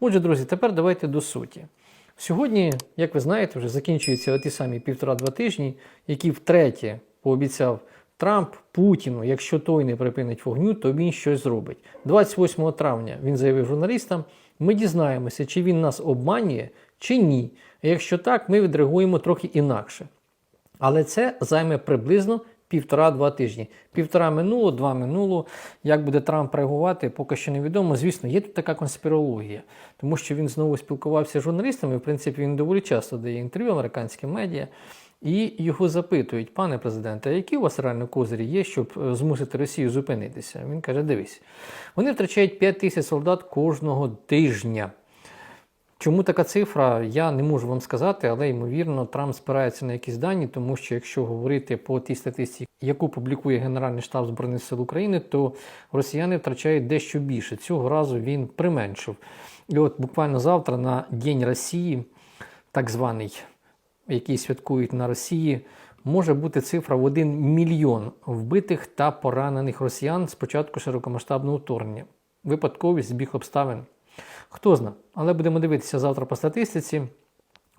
Отже, друзі, тепер давайте до суті. Сьогодні, як ви знаєте, вже закінчуються ті самі півтора-два тижні, які втретє пообіцяв Трамп Путіну, якщо той не припинить вогню, то він щось зробить. 28 травня він заявив журналістам: ми дізнаємося, чи він нас обманює, чи ні. Якщо так, ми відреагуємо трохи інакше. Але це займе приблизно півтора-два тижні. Півтора минуло, два минуло. Як буде Трамп реагувати, поки що невідомо. Звісно, є тут така конспірологія, тому що він знову спілкувався з журналістами. В принципі, він доволі часто дає інтерв'ю американським медіа. І його запитують, пане президенте, які у вас реально козирі є, щоб е, змусити Росію зупинитися? Він каже: дивись, вони втрачають 5 тисяч солдат кожного тижня. Чому така цифра, я не можу вам сказати, але ймовірно, Трамп спирається на якісь дані, тому що якщо говорити по тій статистиці, яку публікує Генеральний штаб Збройних сил України, то росіяни втрачають дещо більше. Цього разу він применшив. І от буквально завтра на День Росії, так званий, який святкують на Росії, може бути цифра в 1 мільйон вбитих та поранених росіян з початку широкомасштабного вторгнення. Випадковість збіг обставин. Хто зна, але будемо дивитися завтра по статистиці.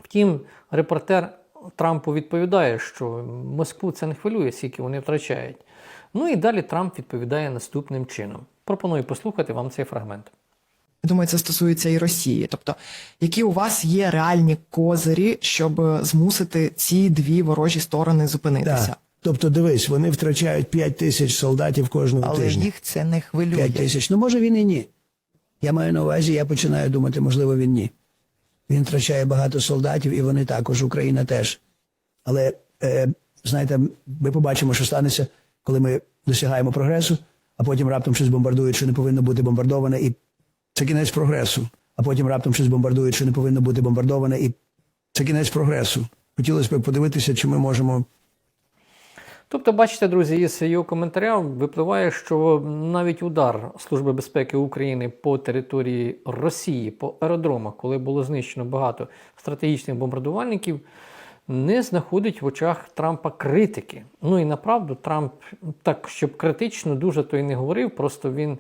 Втім, репортер Трампу відповідає, що Москву це не хвилює, скільки вони втрачають. Ну і далі Трамп відповідає наступним чином. Пропоную послухати вам цей фрагмент. Я думаю, це стосується і Росії. Тобто, які у вас є реальні козирі, щоб змусити ці дві ворожі сторони зупинитися? Так. Тобто, дивись, вони втрачають 5 тисяч солдатів кожного Але тижня. їх це не хвилює. 5 тисяч. Ну, може, він і ні. Я маю на увазі, я починаю думати, можливо, він ні. Він втрачає багато солдатів, і вони також, Україна теж. Але, е, знаєте, ми побачимо, що станеться, коли ми досягаємо прогресу, а потім раптом щось бомбардують, що не повинно бути бомбардоване, і це кінець прогресу. А потім раптом щось бомбардують, що не повинно бути бомбардоване, і це кінець прогресу. Хотілося б подивитися, чи ми можемо Тобто, бачите, друзі, із його коментаря випливає, що навіть удар Служби безпеки України по території Росії, по аеродромах, коли було знищено багато стратегічних бомбардувальників, не знаходить в очах Трампа критики. Ну і направду Трамп так, щоб критично дуже то й не говорив, просто він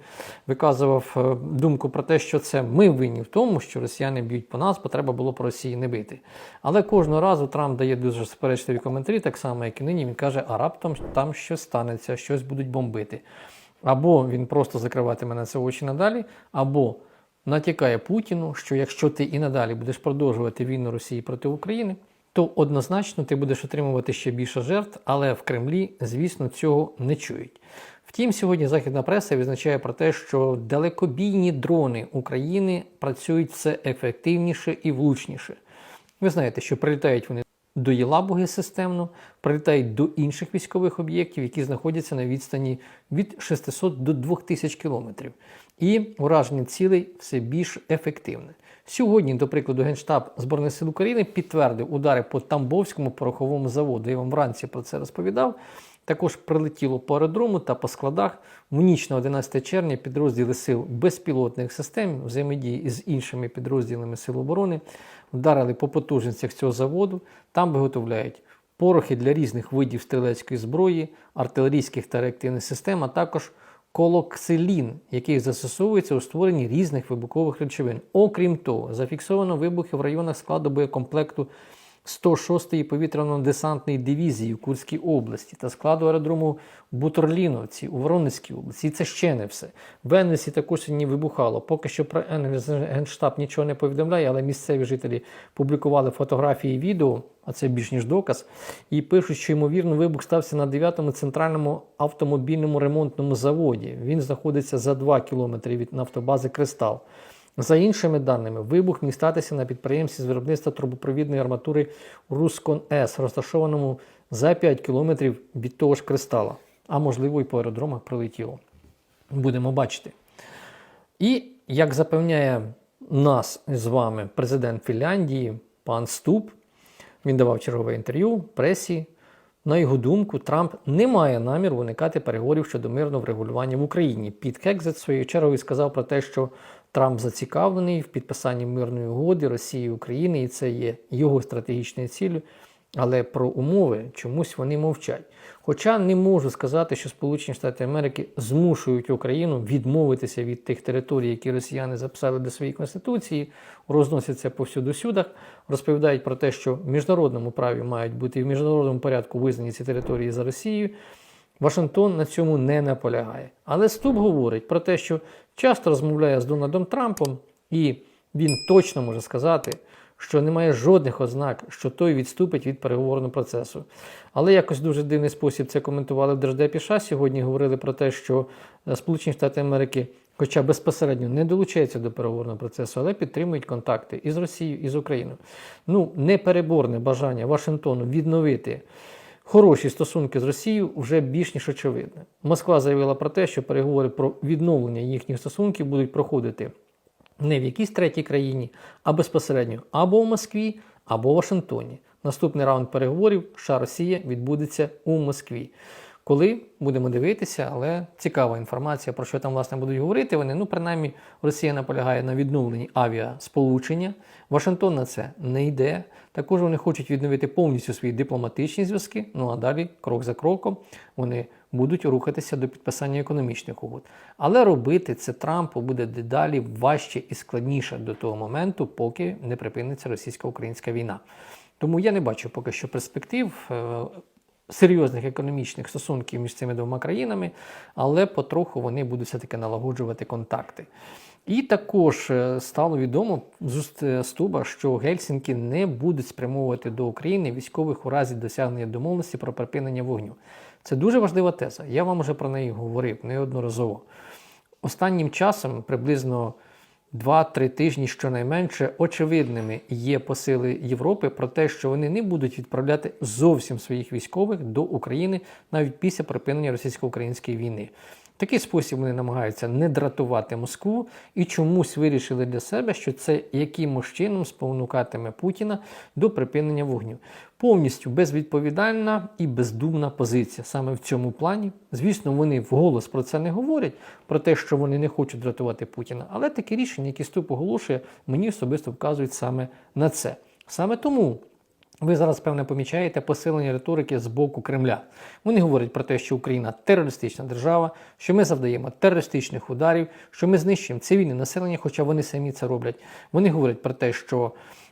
виказував е, думку про те, що це ми винні в тому, що росіяни б'ють по нас, бо треба було по Росії не бити. Але кожного разу Трамп дає дуже суперечливі коментарі, так само, як і нині. Він каже, а раптом там щось станеться, щось будуть бомбити. Або він просто закриватиме на це очі надалі, або натякає Путіну, що якщо ти і надалі будеш продовжувати війну Росії проти України, то однозначно ти будеш отримувати ще більше жертв, але в Кремлі, звісно, цього не чують. Втім, сьогодні західна преса відзначає про те, що далекобійні дрони України працюють все ефективніше і влучніше. Ви знаєте, що прилітають вони до Єлабуги системно, прилітають до інших військових об'єктів, які знаходяться на відстані від 600 до 2000 кілометрів. І ураження цілей все більш ефективне. Сьогодні, до прикладу, Генштаб Збройних сил України підтвердив удари по Тамбовському пороховому заводу. Я вам вранці про це розповідав. Також прилетіло по аеродрому та по складах. В ніч на 11 червня підрозділи сил безпілотних систем взаємодії із іншими підрозділами Сил оборони вдарили по потужностях цього заводу. Там виготовляють порохи для різних видів стрілецької зброї, артилерійських та реактивних систем, а також колоксилін, який застосовується у створенні різних вибухових речовин. Окрім того, зафіксовано вибухи в районах складу боєкомплекту 106-ї повітряно-десантної дивізії у Курській області та складу аеродрому Бутерліновці у Воронезькій області. І це ще не все. В Енесі також сьогодні вибухало. Поки що про Енес Генштаб нічого не повідомляє, але місцеві жителі публікували фотографії і відео, а це більш ніж доказ, і пишуть, що ймовірно вибух стався на 9-му центральному автомобільному ремонтному заводі. Він знаходиться за 2 кілометри від нафтобази Кристал. За іншими даними, вибух міг статися на підприємстві з виробництва трубопровідної арматури Рускон С, розташованому за 5 кілометрів від того ж кристала, а можливо і по аеродромах прилетіло. Будемо бачити. І як запевняє нас з вами президент Фінляндії, пан Ступ, він давав чергове інтерв'ю пресі. На його думку, Трамп не має наміру уникати переговорів щодо мирного врегулювання в Україні. Піт Кекзет своєю чергою сказав про те, що Трамп зацікавлений в підписанні мирної угоди Росії і України, і це є його стратегічною ціллю. Але про умови чомусь вони мовчать. Хоча не можу сказати, що Сполучені Штати Америки змушують Україну відмовитися від тих територій, які росіяни записали до своєї конституції, розносяться повсюду сюдах, розповідають про те, що в міжнародному праві мають бути і в міжнародному порядку визнані ці території за Росією. Вашингтон на цьому не наполягає. Але Ступ говорить про те, що часто розмовляє з Дональдом Трампом, і він точно може сказати, що немає жодних ознак, що той відступить від переговорного процесу. Але якось дуже дивний спосіб це коментували в Держдепі США. Сьогодні говорили про те, що е, Сполучені Штати Америки, хоча безпосередньо не долучаються до переговорного процесу, але підтримують контакти і з Росією, і з Україною. Ну, непереборне бажання Вашингтону відновити хороші стосунки з Росією вже більш ніж очевидне. Москва заявила про те, що переговори про відновлення їхніх стосунків будуть проходити не в якійсь третій країні, а безпосередньо або в Москві, або в Вашингтоні. Наступний раунд переговорів США Росія відбудеться у Москві. Коли будемо дивитися, але цікава інформація, про що там власне будуть говорити. Вони, ну принаймні, Росія наполягає на відновленні авіасполучення. Вашингтон на це не йде. Також вони хочуть відновити повністю свої дипломатичні зв'язки. Ну а далі, крок за кроком, вони будуть рухатися до підписання економічних угод. Але робити це Трампу буде дедалі важче і складніше до того моменту, поки не припиниться російсько-українська війна. Тому я не бачу поки що перспектив. Серйозних економічних стосунків між цими двома країнами, але потроху вони будуть все-таки налагоджувати контакти. І також е, стало відомо з е, Стуба, що Гельсінки не будуть спрямовувати до України військових у разі досягнення домовленості про припинення вогню. Це дуже важлива теза. Я вам вже про неї говорив неодноразово. Останнім часом, приблизно 2-3 тижні щонайменше, очевидними є посили Європи про те, що вони не будуть відправляти зовсім своїх військових до України навіть після припинення російсько-української війни. Такий спосіб вони намагаються не дратувати Москву і чомусь вирішили для себе, що це якимось чином спонукатиме Путіна до припинення вогню. Повністю безвідповідальна і бездумна позиція саме в цьому плані. Звісно, вони вголос про це не говорять, про те, що вони не хочуть дратувати Путіна, але такі рішення, які Ступ оголошує, мені особисто вказують саме на це. Саме тому ви зараз, певне, помічаєте посилення риторики з боку Кремля. Вони говорять про те, що Україна терористична держава, що ми завдаємо терористичних ударів, що ми знищуємо цивільне населення, хоча вони самі це роблять. Вони говорять про те, що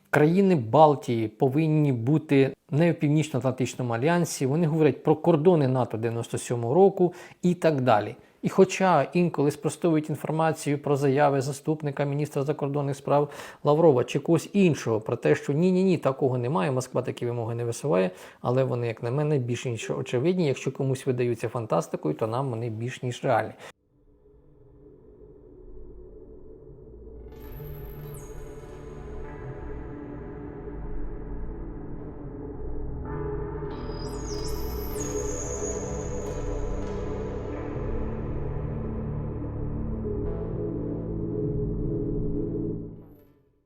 країни Балтії повинні бути не в Північно-Атлантичному альянсі. Вони говорять про кордони НАТО 97-го року і так далі. І хоча інколи спростовують інформацію про заяви заступника міністра закордонних справ Лаврова чи когось іншого про те, що ні, ні, ні, такого немає, Москва такі вимоги не висуває, але вони, як на мене, більш ніж очевидні. Якщо комусь видаються фантастикою, то нам вони більш ніж реальні.